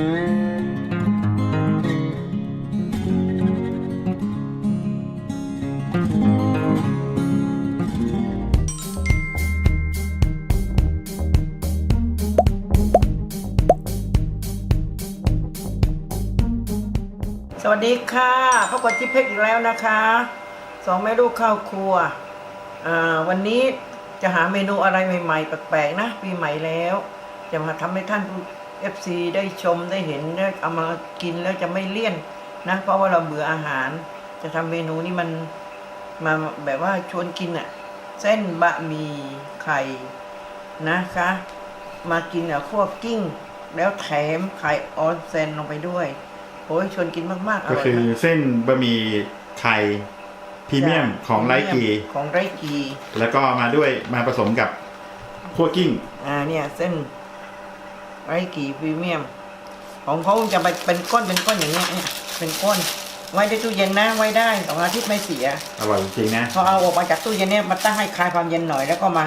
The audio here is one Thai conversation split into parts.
สวัสดีค่ะพบกับจิ๊บเพชรอีกแล้วนะคะสองแม่ลูกเข้าครัววันนี้จะหาเมนูอะไรใหม่ๆแปลกๆนะปีใหม่แล้ว จะมาทำให้ท่าน เอฟซีได้ชมได้เห็นได้เอามากินแล้วจะไม่เลี่ยนนะ เพราะว่าเราเบื่ออาหาร จะทำเมนูนี้มันมาแบบว่าชวนกินอะเส้นบะหมี่ไข่นะคะ มากินกับคั่วกิ้ง แล้วแถมไข่ออนเซนลงไปด้วยโอ้ยชวนกินมากๆอก็ร่อยคือมากเส้นบะหมี่ไข่พรีเมียมของไรกี ของไรกี แล้วก็มาด้วยมาผสมกับคั่วกิ้ง อ่าเนี่ยเส้น ไรกีพรีเมียม ของเขาจะไปเป็นก้อนเป็นก้อนอย่างเงี้ยเนี่ยเป็นก้อนไว้ในตู้เย็นนะไว้ได้สองอาทิตย์ไม่เสียอร่อยจริงๆนะพอเอาออกมาจากตู้เย็นเนี่ยมาตั้งให้คลายความเย็นหน่อยแล้วก็มา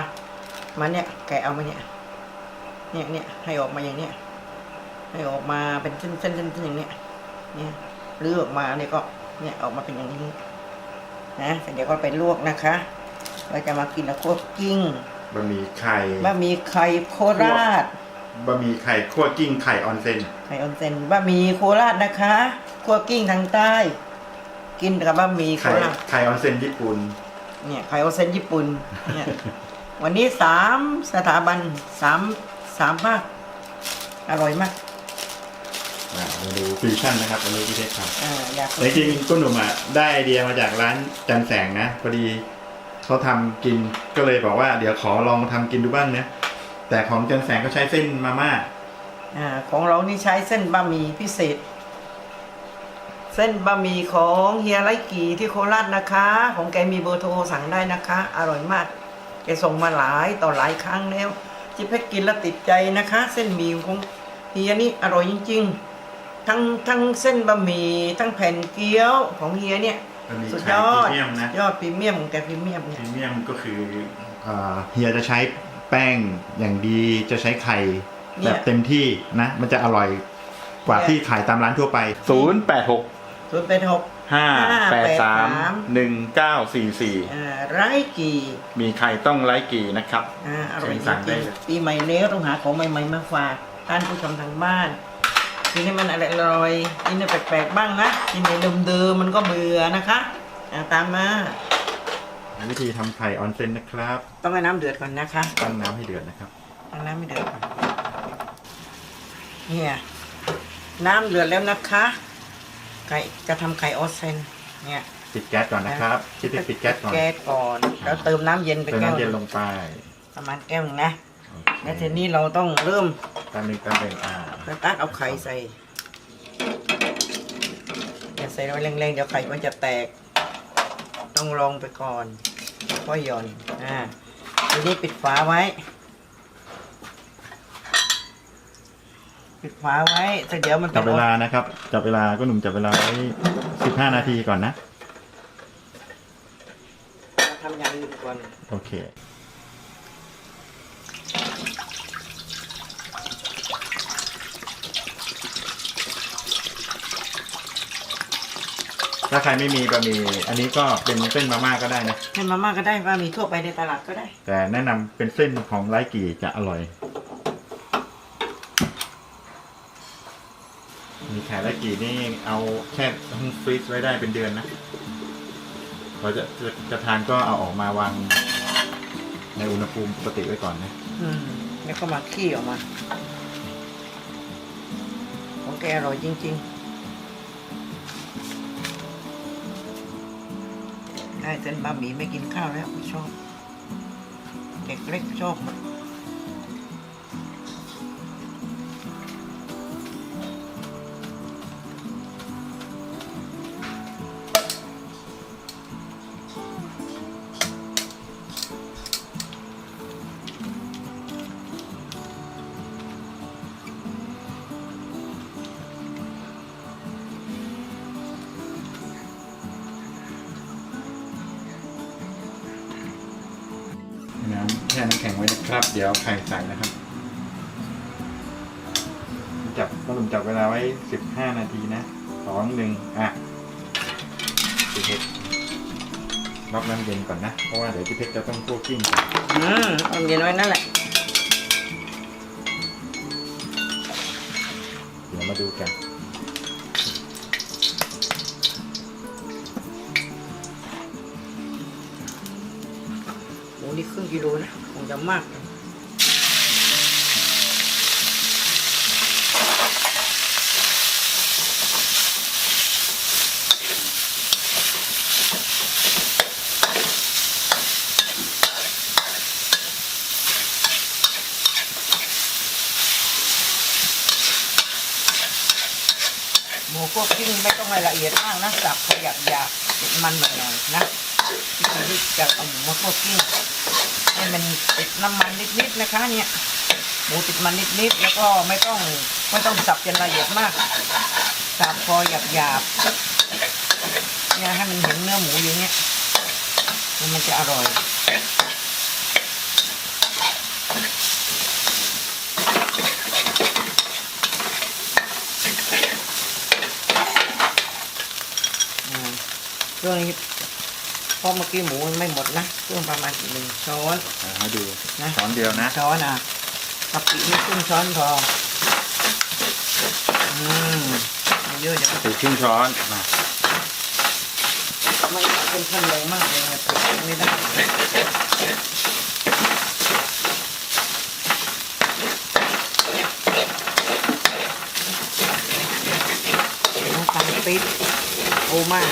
มาเนี่ยแกะเอามาเนี่ยเนี่ยเนี่ยให้ออกมาอย่างเนี้ยให้ออกมาเป็นเส้นเส้นเส้นเส้นอย่างเนี้ยเนี่ยรื้อออกมาเนี่ยก็เนี่ยออกมาเป็นอย่างนี้นะแต่เดี๋ยวก็ไปลวกนะคะ เราจะมากินกับคั่วกิ้งบะหมี่ไข่บะหมี่ไข่โคราช บะหมี่ไข่คั่วกิ้งไข่ออนเซนไข่ออนเซนบะหมี่โคราชนะคะคั่วกิ้งทางใต้ กินกับบะหมี่โคไข่ราชไข่ออนเซนญี่ปุ่น เนี่ยไข่ออนเซนญี่ปุ่นเนี่ยวันนี้สามสถาบันสามสามภาคอร่อยมากอ่ามาดูฟิวชั่นนะครับวันนี้พี่เทพครับอ่าอยากแต่จริงๆกุ้นหนุ่มอะได้ไอเดียมาจากร้านจันแสงนะพอดีเขาทำกินก็เลยบอกว่าเดี๋ยวขอลองทำกินดูบ้างนะ แต่ของจันแสงก็ใช้เส้นมาม่าอ่าของเรานี่ใช้เส้นบะหมี่พิเศษ เส้นบะหมี่ของเฮียไรกีที่โคราชนะคะ ของแกมีเบอร์โทรสั่งได้นะคะ อร่อยมาก แกส่งมาหลายต่อหลายครั้งแล้วจิเพชรกินแล้วติดใจนะคะ เส้นหมี่ของเฮียนี่อร่อยจริง ๆ ทั้งทั้งเส้นบะหมี่ทั้งแผ่นเกี๊ยวของเฮียเนี่ยบะหมี่สุดไข่ยอพรีดเมียมนะยอดพรีเมียมของแกพรีเมียมพเนี่ยรีเมียมก็คืออ่าเฮียจะใช้ แป้งอย่างดีจะใช้ไข่เนี่แบย บเต็มที่นะ มันจะอร่อยกว่าเนี่ยที่ขายตามร้านทั่วไป ศูนย์แปดหกศูนย์เป็นหก ห้าแปดสาม583หนึ่งเก้าสี่สี่อ่าไรกีมีใครต้องไลค์กี่นะครับ อ่าอร่อยจเชิญสั่งได้ริงเลย ๆปีใหม่แล้วต้องหาของใหม่ๆมาฝากท่านผู้ชมทางบ้านกินให้มันอร่อยๆกินให้แปลกๆบ้างนะกินในเดิมๆมันก็เบื่อนะคะอ่าตามมา วิธีทำไข่ออนเซนนะครับต้องให้น้ำเดือดก่อนนะคะตั้งน้ำให้เดือดนะครับตั้งน้ำไม่เดือดก่อนเนี่ยน้ำเดือดแล้วนะคะ ไก่จะทำไข่ออสเซนเนี่ย ปิดแก๊สก่อนนะครับคิดจะปิดแก๊สก่อน แก๊สก่อน แล้วเติมน้ำเย็นไปเติมแก้วน้ำเย็นลงไปประมาณแก้วหนึงนะโอแล้วเคทีนี้เราต้องเริ่มตามหนึ่งตามหนึ่งอ่าสตาร์ทเอาไข่ใส่อย่าใส่ไว้แรงๆเดี๋ยวไข่มันจะแตก ต้องลองไปก่อน ค่อยหย่อนอ่าทีนี้ปิดฝาไว้ ปิดฝาไว้แต่เดี๋ยวมันจับเวลาอนะครับ จับเวลาก็หนุ่มจับเวลาไว้สิบห้านาทีก่อนนะดทำอย่างอื่นก่อนโอเค ถ้าใครไม่มีบะหมี่อันนี้ก็เป็นเส้นมาม่าก็ได้นะให้มาม่าก็ได้ว่ามีทั่วไปในตลาดก็ได้ แต่แนะนำเป็นเส้นของไรกี่จะอร่อย มีขายไรกี่นี่เอาแค่ห้องฟรีซไว้ได้เป็นเดือนนะพอจะจะจะทานก็เอาออกมาวางในอุณหภูมิปกติไว้ก่อนนะ อืมแล้วก็มาขี้ออกมา ของแกอร่อยจริง ๆ ได้เส้นบะหมี่ไม่กินข้าวแล้วไม่ชอบ เด็กเล็กชอบ เดี๋ยวไข่ใส่นะครับ จับพ่อหนุ่มจับเวลาไว้สิบห้านาทีนะสองหนึ่งอะพี่เพชรรอบน้ำเย็นก่อนนะ เพราะว่าเดี๋ยวพี่เพชรจะต้องคั่วกิ้งก่อนอืมเอาเย็นไว้นั่นแหละ เดี๋ยวมาดูกัน โอ้นี่ครึ่งกิโลนะ คงจะมากหมู พวกที่ไม่ต้องละเอียดมากนะสับขยับหยาบติดมันหน่อยๆนะที่จะเอาหมูมาพวกกิ้งให้มันติดน้ำมันนิดๆนะคะ เนี่ยหมูติดมันนิดๆแล้วก็ไม่ต้องไม่ต้องสับจนละเอียดมากสับพอหยาบๆเนี่ยให้มันเห็นเนื้อหมูอย่างเงี้ยมันจะอร่อย เครื่องนี้เพราะเมื่อกี้หมูมันไม่หมดนะเครื่องประมาณอีกหนึ่งช้อน อะให้ดูนะ ช้อนเดียวนะช้อนอะกะปินี่ครึ่งช้อนพออืมไม่เยอะจะถือครึ่งช้อนมาไม่เป็นขั้นแรงมากเลยนะไม่ได้น้ำตาลปี๊บโอมาก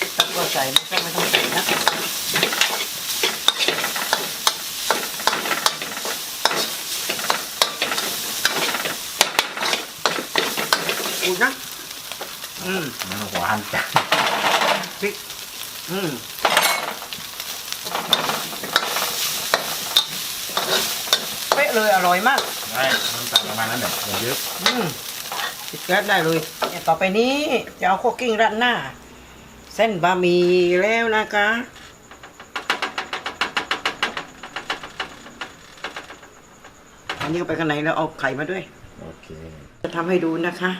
อ งชูรสนิดนึงตักก็ใส่ไม่ต้องไม่ต้องใส่นะอูนะ อืมน้ำหวานจัดพริกอืมเป๊ะเลยอร่อยมากได้น้ำตาลประมาณนั้นแหละอย่าเยอะอืมปิดแก๊สได้เลยเนี่ยต่อไปนี้จะเอาโคกกิ้งราดหน้าเส้นบะหมี่แล้วนะคะ อันนี้ก็ไปข้างในแล้วเอาไข่มาด้วย โอเค จะทำให้ดูนะคะ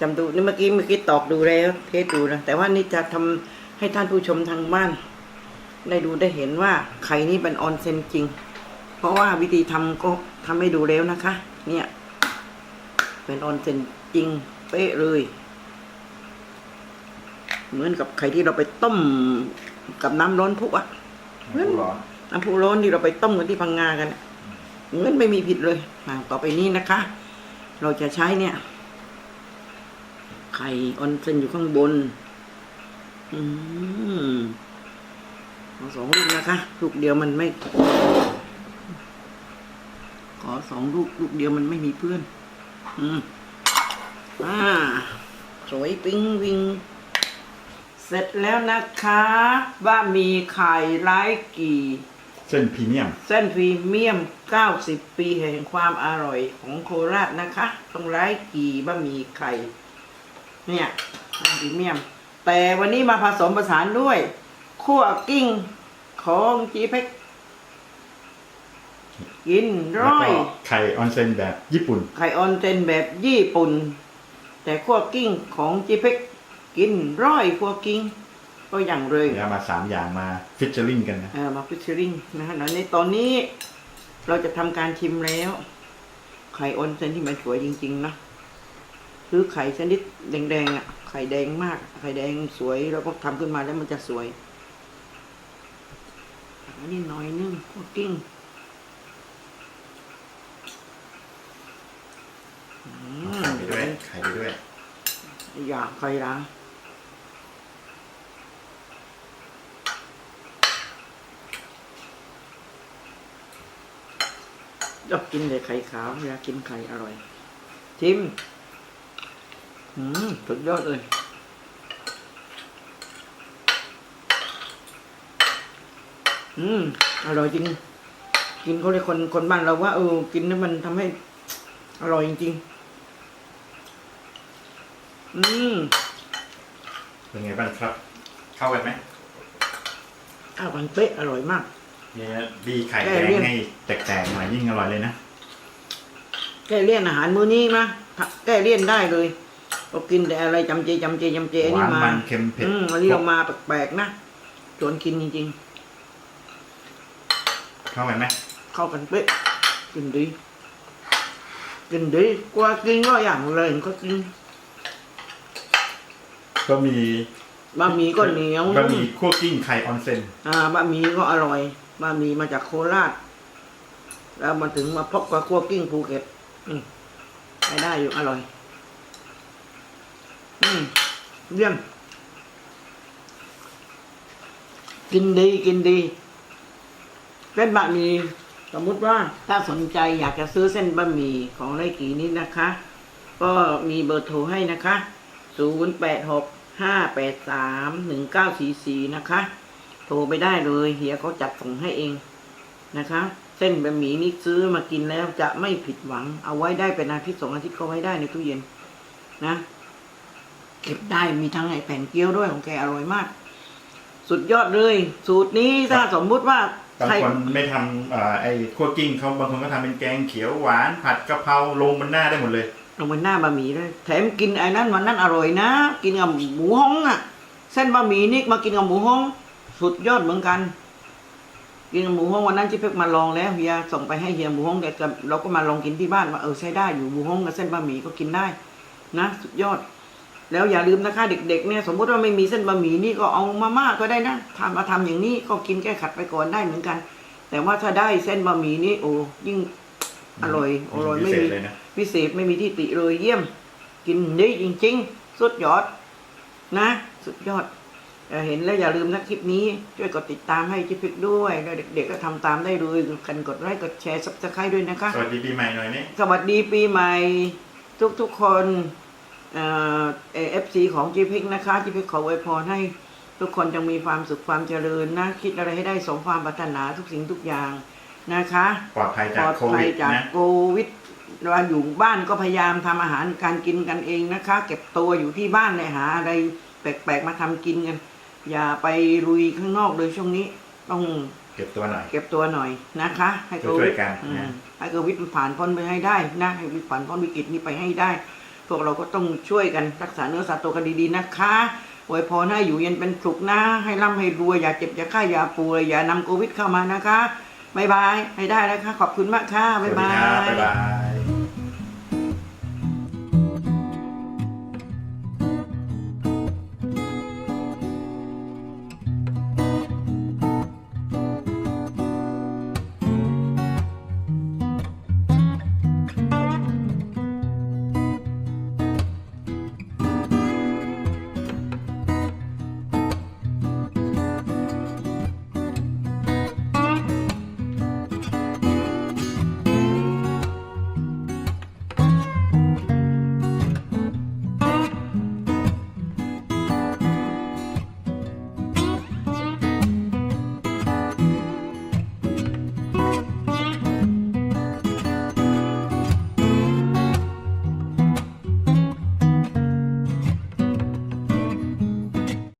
จำดูนี่เมื่อกี้เมื่อกี้ตอกดูแล้วเทสดูนะแต่ว่านี่จะทำให้ท่านผู้ชมทางบ้าน ได้ดูได้เห็นว่าไข่นี่เป็นออนเซนจริง เพราะว่าวิธีทำก็ทำให้ดูแล้วนะคะ เนี่ย เป็นออนเซนจริงเป๊ะเลย เหมือนกับไข่ที่เราไปต้มกับน้ำร้อนพุอะน้ำร้อนน้ำพุร้อนที่เราไปต้มกันที่พังงากันน่ะเหมือนไม่มีผิดเลยอ่าต่อไปนี้นะคะ เราจะใช้เนี่ย ไข่ออนเซนอยู่ข้างบน อืมเอาสองลูกนะคะลูกเดียวมันไม่ ขอสองลูกลูกเดียวมันไม่มีเพื่อน อืมอ่าสวยปิ้งวิง เสร็จแล้วนะคะว่ามีไข่ไร้กี่ เส้นพรีเมียม เส้นพรีเมียม 90 ปีแห่งความอร่อยของโคราชนะคะต้องไร้กี่บะหมี่ไข่ เนี่ยพรีเมียม แต่วันนี้มาผสมผสานด้วยคั่วกิ้งของจีเพ็กกินแล้วร้อก็ยไข่ออนเซนแบบญี่ปุ่น ไข่ออนเซนแบบญี่ปุ่น แต่คั่วกิ้งของจีเพ็ก กินร้อยคั่วกิ้งก็อย่างเลยเดี๋ยวเอามาสามอย่างมาฟิชเชอร์ลิงกันนะเออมาฟิชเชอริงนะฮะแล้วในตอนนี้เราจะทำการชิมแล้ว ไข่ออนเซนที่มันสวยจริง ๆ นะคือไข่ชนิดแดงๆอะ ไข่แดงมาก ไข่แดงสวยแล้วก็ทำขึ้นมาแล้วมันจะสวยอันนี้หน่อยนึงพวกกิ้งอืมไข่ไปด้วยไข่ไปด้วย อยากใครละ ชอบกินแต่ไข่ขาวเวลากินไข่อร่อย ชิม อืมสุดยอดเลยอืมอร่อยจริง กินเขาเลยคนคนบ้านเราว่าเออกินแล้วมันทำให้ อร่อยจริงๆอืมเป็นไงบ้างครับ เข้ากันไหมข้าวมันเป๊ะอร่อยมาก เนี่ยบีไข่แก้แดงเลี่ยนให้แตกๆหน่อยยิ่งอร่อยเลยนะแก้เลี่ยนอาหารมื้อนี้นะแก้เลี่ยนได้เลยเรากินแต่อะไรจำเจจำเจจำเจหนี่วานมามันเค็มเผ็ดอืมวันนี้เรามาแปลกๆนะชวนกินจริงเข้ากันไหมๆ เข้ากันเป๊ะกินดี กินดีกว่ากินก็อย่างเลยก็กินก็มีบะหมี่ก็เหนียวบะหมี่คั่วกลิ้งไข่ออนเซนอ่าบะหมี่ก็อร่อย บะหมี่มาจากโคราช แล้วมาถึงมาพบกับคั่วกิ้งภูเก็ตอืมไปได้อยู่อร่อย อืมเยี่ยมกินดีกินดีเส้นบะหมี่สมมุติว่าถ้าสนใจอยากจะซื้อเส้นบะหมี่ของไรกีนี้นะคะ ก็มีเบอร์โทรให้นะคะ 0 8 6 5 8 3 1 9 4 4 นะคะ โทรไปได้เลยเฮียเขาจัดส่งให้เองนะคะ เส้นบะหมี่นี้ซื้อมากินแล้วจะไม่ผิดหวัง เอาไว้ได้เป็นอาทิตย์สองอาทิตย์ก็ไว้ได้ในตู้เย็นนะ เก็บได้มีทั้งไอ้แผ่นเกี๊ยวด้วยของแกอร่อยมาก สุดยอดเลย สูตรนี้ถ้าสมมุติว่าบางใครคนไม่ทำเอ่อไอ้คั่วกลิ้งเขาบางคนก็ทำเป็นแกงเขียวหวานผัดกะเพราลงบนหน้าได้หมดเลยลงบนหน้าบะหมี่ด้วยแถมกินไอ้นั้นวันนั้นอร่อยนะ กินกับหมูฮ้องอะ เส้นบะหมี่นี่มากินกับหมูฮ้อง สุดยอดเหมือนกัน กินกับหมูฮ้องวันนั้นที่เพ็กมาลองแล้วเฮียส่งไปให้เฮียหมูฮ้องแกก็เราก็มาลองกินที่บ้านว่าเออใช้ได้อยู่หมูฮ้องกับเส้นบะหมี่ก็กินได้ นะ สุดยอด แล้วอย่าลืมนะคะเด็กๆเนี่ยสมมติว่าไม่มีเส้นบะหมี่นี่ก็เอามาม่าก็ได้นะทำมาทำอย่างนี้ก็กินแก้ขัดไปก่อนได้เหมือนกัน แต่ว่าถ้าได้เส้นบะหมี่นี่โอ้ยิ่งอร่อยอร่อยพิไม่เศษมีเลยนะพิเศษไม่มีที่ติเลยเยี่ยม กินดีจริง ๆ สุดยอด นะ สุดยอด เอ่อเห็นแล้วอย่าลืมนะคลิปนี้ช่วยกดติดตามให้จิพิกด้วยแล้วเด็กๆก็ทำตามได้เลยกันกดไลค์กดแชร์ซับสไครต์ด้วยนะคะ สวัสดีปีใหม่หน่อยนี่สวัสดีปีใหม่ทุกๆคนเอฟซีของจีพิกนะคะจีพิกขออวยพรให้ทุกคนจงมีความสุขความเจริญนะคิดอะไรให้ได้สมความปรารถนาทุกสิ่งทุกอย่างนะคะปลอดภัยปจาลกอดโคภัวิยดจากนะโควิดเราอยู่บ้านก็พยายามทำอาหารการกินกันเองนะคะ เก็บตัวอยู่ที่บ้านเลยหาอะไรแปลกๆมาทำกินกัน อย่าไปลุยข้างนอกเลยช่วงนี้ ต้องเก็บตัวหน่อย เก็บตัวหน่อยนะคะ ให้โคช่วิวดยๆกันอืนะมให้โควิดมันผ่านพ้นไปให้ได้นะให้วิผ่านพ้นวิกฤตนี้ไปให้ได้ พวกเราก็ต้องช่วยกันรักษาเนื้อสาตัวกันดีๆนะคะอวยพรให้อยู่เย็นเป็นสุขนะ ให้ร่ำให้รวยอย่าเจ็บอย่าฆ่าอย่าป่วยอย่านำโควิดเข้ามานะคะบายบายให้ได้นะคะ ขอบคุณมากค่ะสวับ๊ายสดีบาครับยบ๊ายบาย